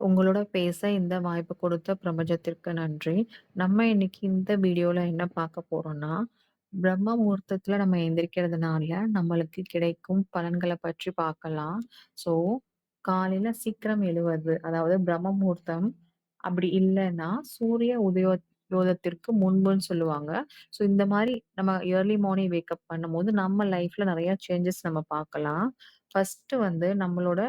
உங்களோட பேச இந்த வாய்ப்பு கொடுத்த பிரபஞ்சத்திற்கு நன்றி. நம்ம இன்னைக்கு இந்த வீடியோல என்ன பார்க்க போறோம்னா, பிரம்ம முகூர்த்தத்துல நம்ம எந்திரிக்கிறதுனால நம்மளுக்கு கிடைக்கும் பலன்கள பற்றி பார்க்கலாம். ஸோ, காலையில சீக்கிரம் எழுவது, அதாவது பிரம்ம முகூர்த்தம் அப்படி இல்லன்னா, சூரிய உதயோ யோதத்திற்கு முன்புன்னு சொல்லுவாங்க. ஸோ, இந்த மாரி நம்ம ஏர்லி மார்னிங் வேக்கப் பண்ணும்போது, நம்ம லைஃப்ல நெறைய சேஞ்சஸ் நம்ம பார்க்கலாம். ஃபர்ஸ்ட்டு வந்து நம்மளோட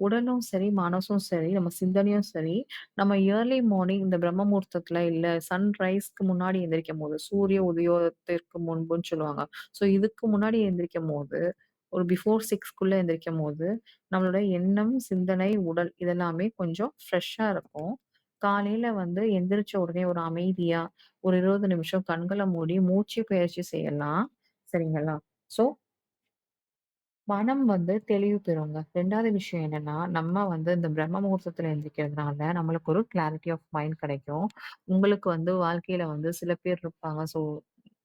உடலும் சரி, மனசும் சரி, நம்ம சிந்தனையும் சரி, நம்ம இயர்லி மார்னிங் இந்த பிரம்ம முகூர்த்தத்துல இல்ல சன்ரைஸ்க்கு முன்னாடி எந்திரிக்கும்போது, சூரிய உதயத்திற்கு முன்புன்னு சொல்லுவாங்க. ஸோ இதுக்கு முன்னாடி எந்திரிக்கும்போது, ஒரு பிஃபோர் 6க்குள்ள எந்திரிக்கும்போது, நம்மளோட எண்ணம், சிந்தனை, உடல் இதெல்லாமே கொஞ்சம் ஃப்ரெஷ்ஷா இருக்கும். காலையில வந்து எந்திரிச்ச உடனே ஒரு அமைதியா, ஒரு 20 நிமிஷம் கண்கள மூடி மூச்சு பயிற்சி செய்யலாம். சரிங்களா? ஸோ மனம் வந்து தெளிவு பெறுங்க. 2வது விஷயம் என்னன்னா, நம்ம வந்து இந்த பிரம்ம முகூர்த்தத்துல எந்திரிக்கிறதுனால, நம்மளுக்கு ஒரு கிளாரிட்டி ஆஃப் மைண்ட் கிடைக்கும். உங்களுக்கு வந்து வாழ்க்கையில வந்து சில பேர் இருப்பாங்க. ஸோ,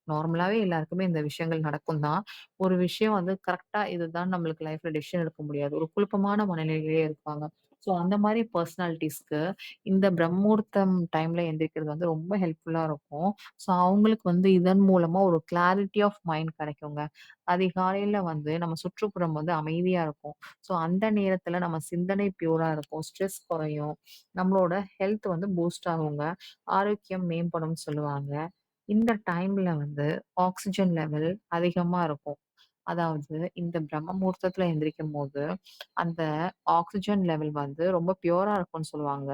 நார்மலாவே எல்லாருக்குமே இந்த விஷயங்கள் நடக்கும் தான். ஒரு விஷயம் வந்து கரெக்ட்டா இதுதான் நம்மளுக்கு லைஃப்ல டிசிஷன் எடுக்க முடியாது. ஒரு குழப்பமான மனநிலையிலேயே இருப்பாங்க. ஸோ, அந்த மாதிரி பர்சனாலிட்டிஸ்க்கு இந்த பிரம்மூர்த்தம் டைம்ல எந்திரிக்கிறது வந்து ரொம்ப ஹெல்ப்ஃபுல்லா இருக்கும். ஸோ, அவங்களுக்கு வந்து இதன் மூலமா ஒரு கிளாரிட்டி ஆஃப் மைண்ட் கிடைக்குங்க. அதிகாலையில வந்து நம்ம சுற்றுப்புறம் வந்து அமைதியா இருக்கும். ஸோ, அந்த நேரத்தில் நம்ம சிந்தனை பியூரா இருக்கும். ஸ்ட்ரெஸ் குறையும். நம்மளோட ஹெல்த் வந்து பூஸ்ட் ஆகுங்க. ஆரோக்கியம் மேம்படும்னு சொல்லுவாங்க. இந்த டைம்ல வந்து ஆக்சிஜன் லெவல் அதிகமா இருக்கும். அதாவது இந்த பிரம்ம முகூர்த்தத்துல எந்திரிக்கும்போது, அந்த ஆக்ஸிஜன் லெவல் வந்து ரொம்ப பியூரா இருக்கும்னு சொல்லுவாங்க.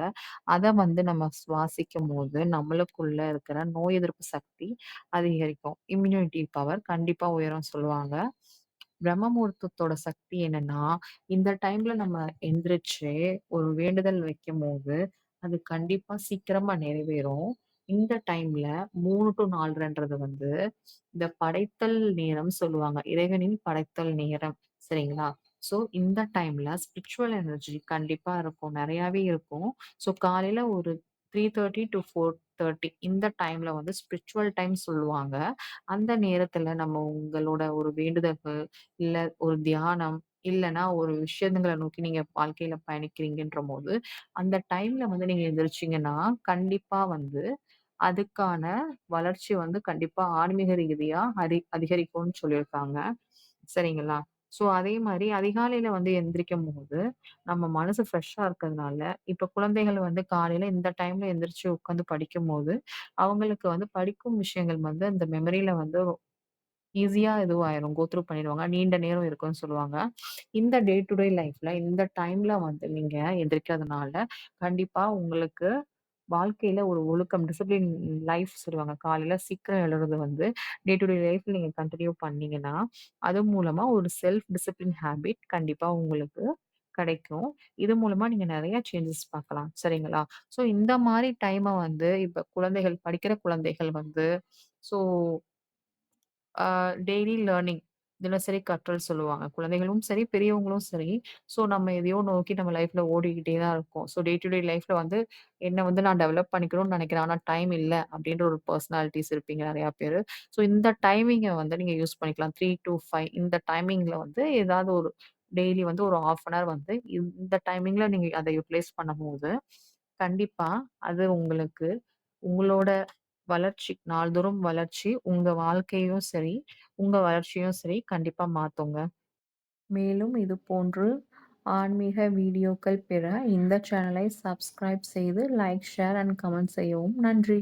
அத வந்து நம்ம சுவாசிக்கும்போது, நம்மளுக்குள்ள இருக்கிற நோய் எதிர்ப்பு சக்தி அதிகரிக்கும். இம்யூனிட்டி பவர் கண்டிப்பா உயரும்னு சொல்லுவாங்க. பிரம்ம முகூர்த்தத்தோட சக்தி என்னன்னா, இந்த டைம்ல நம்ம எந்திரிச்சு ஒரு வேண்டுதல் வைக்கும்போது, அது கண்டிப்பா சீக்கிரமா நிறைவேறும். இந்த டைம்ல மூணு டு நாலுன்றது வந்து இந்த படைத்தல் நேரம் சொல்லுவாங்க. இறைவனின் படைத்தல் நேரம். சரிங்களா? ஸோ இந்த டைம்ல ஸ்பிரிச்சுவல் எனர்ஜி கண்டிப்பா இருக்கும். நிறையாவே இருக்கும். ஸோ காலையில ஒரு three thirty to four thirty இந்த டைம்ல வந்து ஸ்பிரிச்சுவல் டைம் சொல்லுவாங்க. அந்த நேரத்துல நம்ம உங்களோட ஒரு வேண்டுதல்கள், இல்ல ஒரு தியானம், இல்லைன்னா ஒரு விஷயங்களை நோக்கி நீங்க வாழ்க்கையில பயணிக்கிறீங்கன்றபோது, அந்த டைம்ல வந்து நீங்க எந்திரிச்சிங்கன்னா கண்டிப்பா வந்து அதுக்கான வளர்ச்சி வந்து கண்டிப்பா ஆன்மீக ரீதியா அரி அதிகரிக்கும்னு சொல்லியிருக்காங்க. சரிங்களா? ஸோ அதே மாரி அதிகாலையில வந்து எந்திரிக்கும்போது, நம்ம மனசு ஃப்ரெஷ்ஷா இருக்கிறதுனால, இப்ப குழந்தைகள் வந்து காலையில இந்த டைம்ல எந்திரிச்சு உட்காந்து படிக்கும்போது, அவங்களுக்கு வந்து படிக்கும் விஷயங்கள் வந்து அந்த மெமரியில வந்து ஈஸியா இதுவாயிரும். கோ த்ரூ பண்ணிடுவாங்க. நீண்ட நேரம் இருக்கும்னு சொல்லுவாங்க. இந்த டே டு டே லைஃப்ல இந்த டைம்ல வந்து நீங்க எந்திரிக்கிறதுனால, கண்டிப்பா உங்களுக்கு வாழ்க்கையில ஒரு ஒழுக்கம், டிசிப்ளின் லைஃப் சொல்லுவாங்க. காலையில சீக்கிரம் எழுறது வந்து டே டு டே லைஃப்ல நீங்க கன்டின்யூ பண்ணீங்கன்னா, அது மூலமா ஒரு செல்ஃப் டிசிப்ளின் ஹேபிட் கண்டிப்பா உங்களுக்கு கிடைக்கும். இது மூலமா நீங்க நெறைய சேஞ்சஸ் பார்க்கலாம். சரிங்களா? ஸோ இந்த மாரி டைம வந்து இப்ப குழந்தைகள் படிக்கிற குழந்தைகள் வந்து ஸோ ஆ டெய்லி லேர்னிங் தினசரி கற்றல் சொல்லுவாங்க. குழந்தைகளும் சரி, பெரியவங்களும் சரி. ஸோ நம்ம எதையோ நோக்கி நம்ம லைஃப்ல ஓடிக்கிட்டே தான் இருக்கோம். ஸோ டே டு டே லைஃப்ல வந்து என்ன வந்து நான் டெவலப் பண்ணிக்கணும்னு நினைக்கிறேன் ஆனா டைம் இல்ல அப்படின்ற ஒரு பர்சனாலிட்டிஸ் இருப்பீங்க நெறையா பேரு. ஸோ இந்த டைமிங்க வந்து நீங்க யூஸ் பண்ணிக்கலாம். 3 டூ 5 இந்த டைமிங்ல வந்து ஏதாவது ஒரு டெய்லி வந்து ஒரு 1/2 அன் ஹவர் வந்து இந்த டைமிங்ல நீங்க அத யுட்டிலைஸ் பண்ணும்போது, கண்டிப்பா அது உங்களுக்கு உங்களோட வளர்ச்சி நாள்தோறும் வளர்ச்சி, உங்க வாழ்க்கையும் சரி, உங்க வளர்ச்சியும் சரி கண்டிப்பா மாத்துங்க. மேலும் இது போன்று ஆன்மீக வீடியோக்கள் பெற இந்த சேனலை சப்ஸ்கிரைப் செய்து லைக், ஷேர் அண்ட் கமெண்ட் செய்யவும். நன்றி.